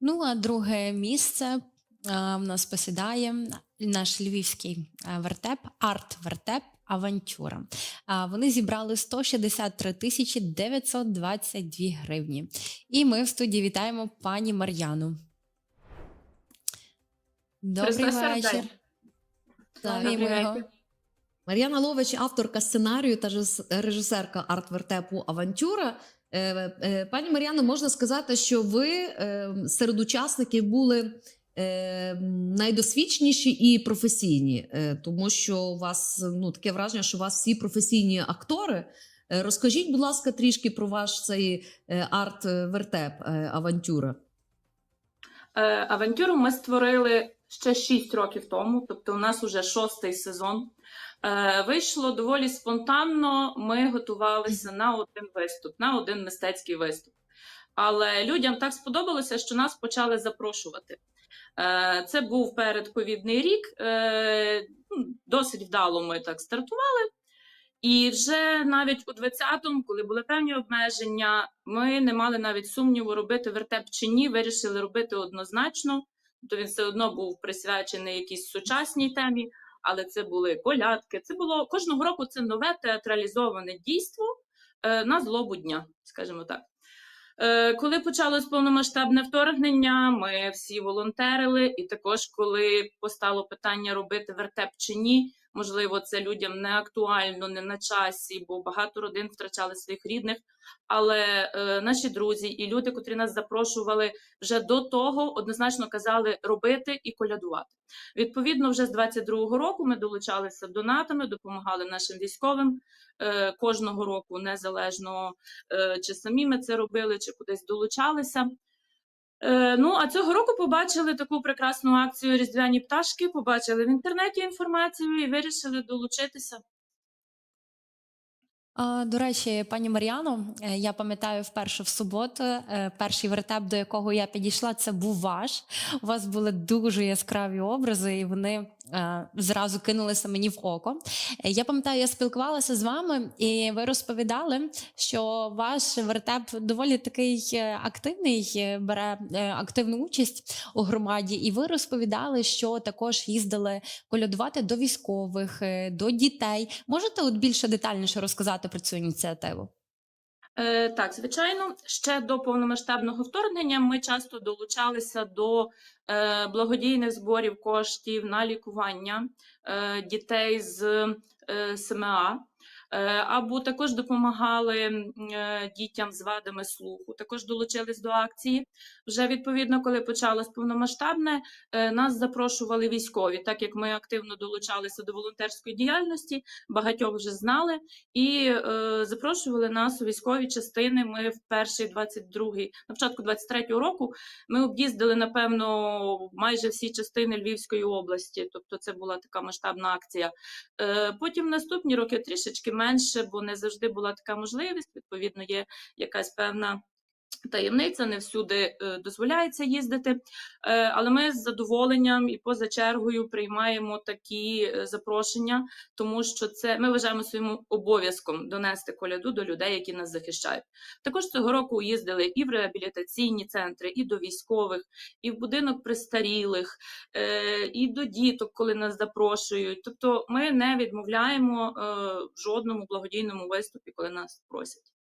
Ну, а друге місце а, в нас посідає наш львівський вертеп, арт-вертеп Авантюра. А, вони зібрали 163 тисячі 922 гривні. І ми в студії вітаємо пані Мар'яну. Добрий вечір. Мар'яна Лович, авторка сценарію та режис- режисерка арт-вертепу Авантюра. Е, е, Пані Мар'яно, можна сказати, що ви е, серед учасників були найдосвідченіші і професійні, тому що у вас ну, таке враження, що у вас всі професійні актори. Розкажіть, будь ласка, трішки про ваш цей арт-вертеп Авантюра. Авантюру ми створили ще 6 років тому, тобто у нас уже шостий сезон. Е, Вийшло доволі спонтанно. Ми готувалися на один виступ, на один мистецький виступ. Але людям так сподобалося, що нас почали запрошувати. Е, Це був передковідний рік. е, ну, Досить вдало ми так стартували. І вже навіть у 20-му, коли були певні обмеження, ми не мали навіть сумніву, робити вертеп чи ні, вирішили робити однозначно. То він все одно був присвячений якійсь сучасній темі, але це були колядки. Це було кожного року це нове театралізоване дійство е, на злобу дня, скажімо так. Е, Коли почалось повномасштабне вторгнення, ми всі волонтерили, і також, коли постало питання робити вертеп чи ні, можливо, це людям не актуально, не на часі, бо багато родин втрачали своїх рідних. Але е, наші друзі і люди, котрі нас запрошували вже до того, однозначно казали робити і колядувати. Відповідно, вже з 22-го року ми долучалися донатами, допомагали нашим військовим е, кожного року, незалежно е, чи самі ми це робили, чи кудись долучалися. Е, Ну, а цього року побачили таку прекрасну акцію Різдвяні пташки, побачили в інтернеті інформацію і вирішили долучитися. До речі, пані Мар'яно, е, я пам'ятаю вперше в суботу, е, перший вертеп, до якого я підійшла, це був ваш. У вас були дуже яскраві образи, і вони зразу кинулися мені в око. Е, Я пам'ятаю, я спілкувалася з вами, і ви розповідали, що ваш вертеп доволі такий е, активний, е, бере е, активну участь у громаді. І ви розповідали, що також їздили колядувати до військових, е, до дітей. Можете от більше детальніше розказати про цю ініціативу? Е, так, звичайно, ще до повномасштабного вторгнення ми часто долучалися до е, благодійних зборів коштів на лікування е, дітей з СМА. Е, Або також допомагали е, дітям з вадами слуху. Також долучились до акції. Вже відповідно, коли почалось повномасштабне, е, нас запрошували військові, так як ми активно долучалися до волонтерської діяльності, багатьох вже знали і запрошували нас у військові частини. Ми в перший 22-й, на початку 23-го року ми об'їздили, напевно, майже всі частини Львівської області. Тобто це була така масштабна акція. Потім наступні роки трішечки менше, бо не завжди була така можливість. Відповідно, є якась певна. Таємниця не всюди е, дозволяється їздити, Е, але ми з задоволенням і поза чергою приймаємо такі е, запрошення, тому що це ми вважаємо своїм обов'язком донести коляду до людей, які нас захищають. Також цього року їздили і в реабілітаційні центри, і до військових, і в будинок престарілих, і до діток, коли нас запрошують. Тобто, ми не відмовляємо в жодному благодійному виступі, коли нас просять.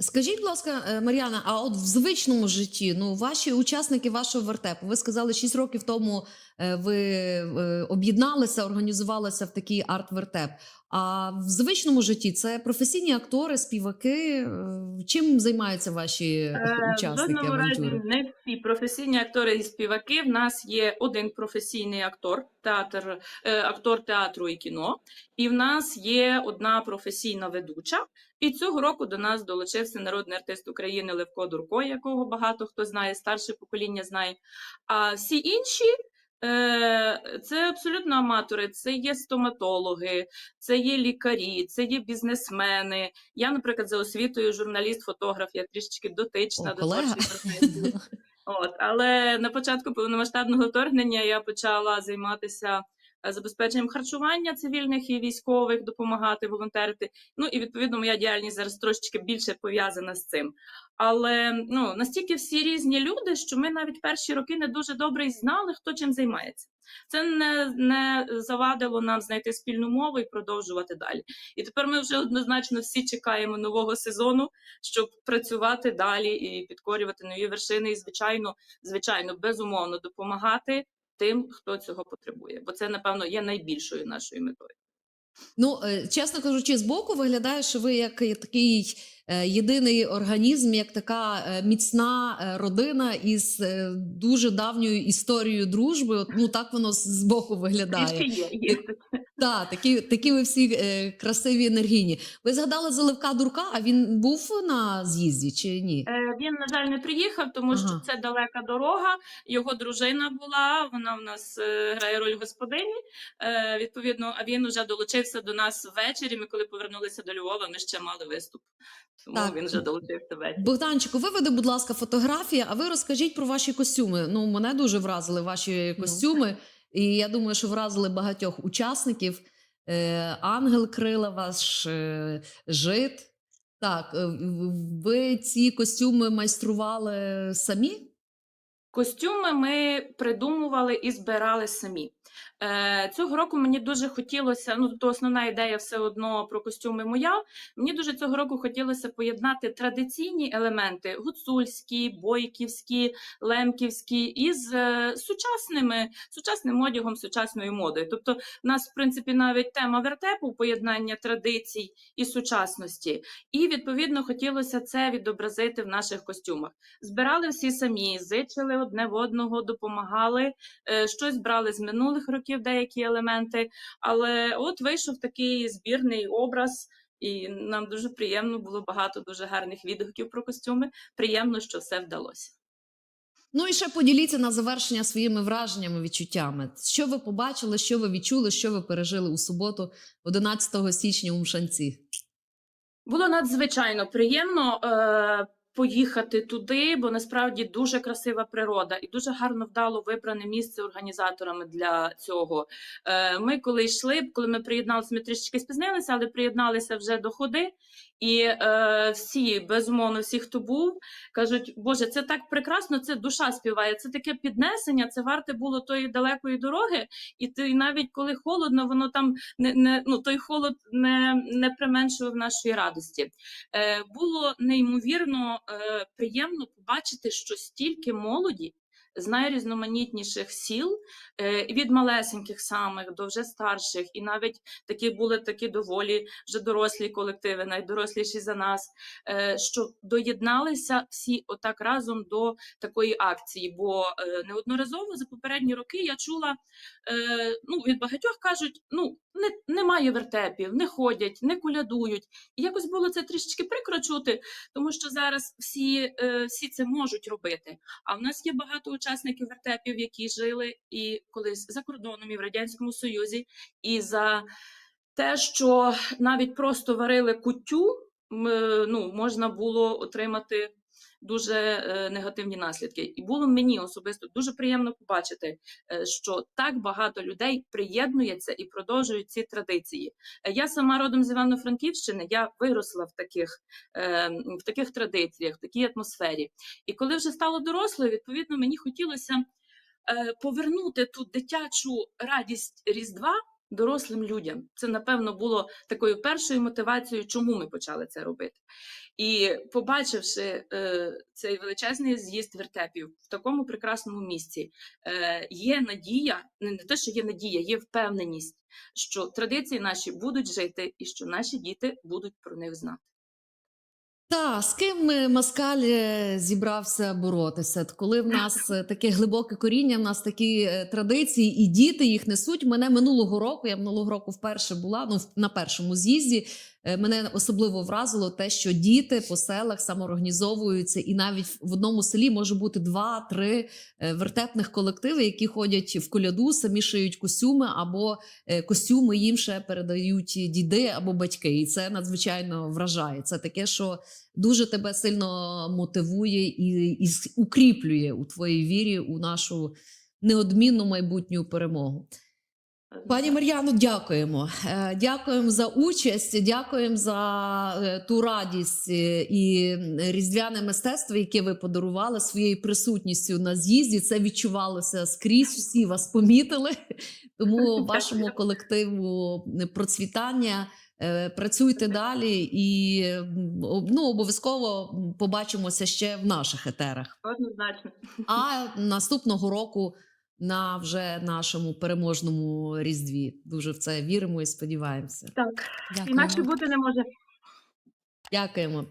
Скажіть, будь ласка, е, Мар'яна, а от в звичному житті, ну ваші учасники вашого вертепу, ви сказали, 6 років тому е, ви е, об'єдналися, організувалися в такий арт-вертеп. А в звичному житті це професійні актори, співаки. е, Чим займаються ваші Е, В учасники разі не всі професійні актори і співаки. В нас є один професійний актор, театр, е, актор театру і кіно, і в нас є одна професійна ведуча. І цього року до нас долучився народний артист України Левко Дурко, якого багато хто знає, старше покоління знає. А всі інші. Е, Це абсолютно аматори, це є стоматологи, це є лікарі, це є бізнесмени. Я, наприклад, за освітою журналіст, фотограф, я трішечки дотична О, до творчої професії. От, але на початку повномасштабного вторгнення я почала займатися забезпеченням харчування цивільних і військових, допомагати, волонтерити. Ну і відповідно моя діяльність зараз трошечки більше пов'язана з цим. Але ну настільки всі різні люди, що ми навіть перші роки не дуже добре знали, хто чим займається. Це не, не завадило нам знайти спільну мову і продовжувати далі. І тепер ми вже однозначно всі чекаємо нового сезону, щоб працювати далі і підкорювати нові вершини. І звичайно, звичайно, безумовно допомагати тим, хто цього потребує. Бо це, напевно, є найбільшою нашою метою. Ну, е, чесно кажучи, збоку виглядає, що ви як такий е, єдиний організм, як така е, міцна родина із дуже давньою історією дружби. Ну так воно з- боку виглядає. Є. є. Так, такі, такі ви всі е, красиві енергійні. Ви згадали за Левка Дурка, а він був на з'їзді чи ні? Е, Він, на жаль, не приїхав, тому що це далека дорога. Його дружина була, вона в нас е, грає роль господині. Е, Відповідно, а він вже долучився до нас ввечері. Ми коли повернулися до Львова, ми ще мали виступ. Тому Так. він вже долучився ввечері. Богданчику, виведи, будь ласка, фотографії, а ви розкажіть про ваші костюми. Ну, мене дуже вразили ваші костюми, і я думаю, що вразили багатьох учасників. Е, Ангел крила ваш е, жит. Так, е, ви ці костюми майстрували самі? Костюми ми придумували і збирали самі. Е, цього року мені дуже хотілося, ну то основна ідея все одно про костюми моя. Мені дуже цього року хотілося поєднати традиційні елементи гуцульські, бойківські, лемківські із е, сучасними, сучасним одягом, сучасною модою. Тобто, в нас, в принципі, навіть тема вертепу поєднання традицій і сучасності. І відповідно хотілося це відобразити в наших костюмах збирали всі самі, зичили одне в одного, допомагали, е, щось брали з минулих років, деякі елементи. Але от вийшов такий збірний образ, і нам дуже приємно було багато дуже гарних відгуків про костюми. Приємно, що все вдалося. Ну і ще поділіться на завершення своїми враженнями, відчуттями. Що ви побачили, що ви відчули, що ви пережили у суботу, 11 січня у Мшанці? Було надзвичайно приємно е, поїхати туди, бо насправді дуже красива природа і дуже гарно вдало вибране місце організаторами для цього. Е, ми коли йшли, коли ми приєдналися, ми трішечки спізнилися, але приєдналися вже до ходи. І е, всі, безумовно, всі, хто був, кажуть, Боже, це так прекрасно, це душа співає, це таке піднесення, це варте було тої далекої дороги. І ти навіть коли холодно, воно там не, не ну той холод не, не применшував нашої радості. Е, було неймовірно е, приємно побачити, що стільки молоді. З найрізноманітніших сіл, е, від малесеньких самих до вже старших, і навіть такі були такі доволі вже дорослі колективи, найдоросліші за нас, е, що доєдналися всі отак разом до такої акції. Бо е, неодноразово за попередні роки я чула ну, від багатьох кажуть: ну, не, немає вертепів, не ходять, не колядують. І якось було це трішечки прикро чути, тому що зараз всі, всі це можуть робити. А в нас є багато учасників вертепів, які жили і колись за кордоном, і в Радянському Союзі, і за те, що навіть просто варили кутю, ну, можна було отримати дуже е, негативні наслідки. І було мені особисто дуже приємно побачити, е, що так багато людей приєднується і продовжують ці традиції. Е, Я сама родом з Івано-Франківщини, я виросла в таких, в таких традиціях, в такій атмосфері. І коли вже стала дорослою, відповідно, мені хотілося повернути ту дитячу радість Різдва. Дорослим людям це напевно було такою першою мотивацією, чому ми почали це робити. І побачивши е, цей величезний з'їзд вертепів в такому прекрасному місці, е, є надія, не, те, що є надія, є впевненість, що традиції наші будуть жити і що наші діти будуть про них знати. Та з ким е, Маскаль е, зібрався боротися? От Коли в нас е, таке глибоке коріння, в нас такі традиції, і діти їх несуть. Мене минулого року, я минулого року вперше була ну, на першому з'їзді. Е, Мене особливо вразило те, що діти по селах самоорганізовуються, і навіть в одному селі може бути два-три е, вертепних колективи, які ходять в коляду, самі шиють костюми, або е, костюми їм ще передають діди або батьки. І це надзвичайно вражає. Це таке, що дуже тебе сильно мотивує і, і укріплює у твоїй вірі у нашу неодмінну майбутню перемогу. Пані Мар'яно, дякуємо. Е, Дякуємо за участь, дякуємо за е, ту радість е, і різдвяне мистецтво, яке ви подарували своєю присутністю на з'їзді. Це відчувалося скрізь. Всі вас помітили. Тому вашому колективу процвітання. Працюйте далі і ну, обов'язково побачимося ще в наших етерах. Однозначно. А наступного року на вже нашому переможному різдві. Дуже в це віримо і сподіваємося. Так, Дякую. інакше бути не може. Дякуємо.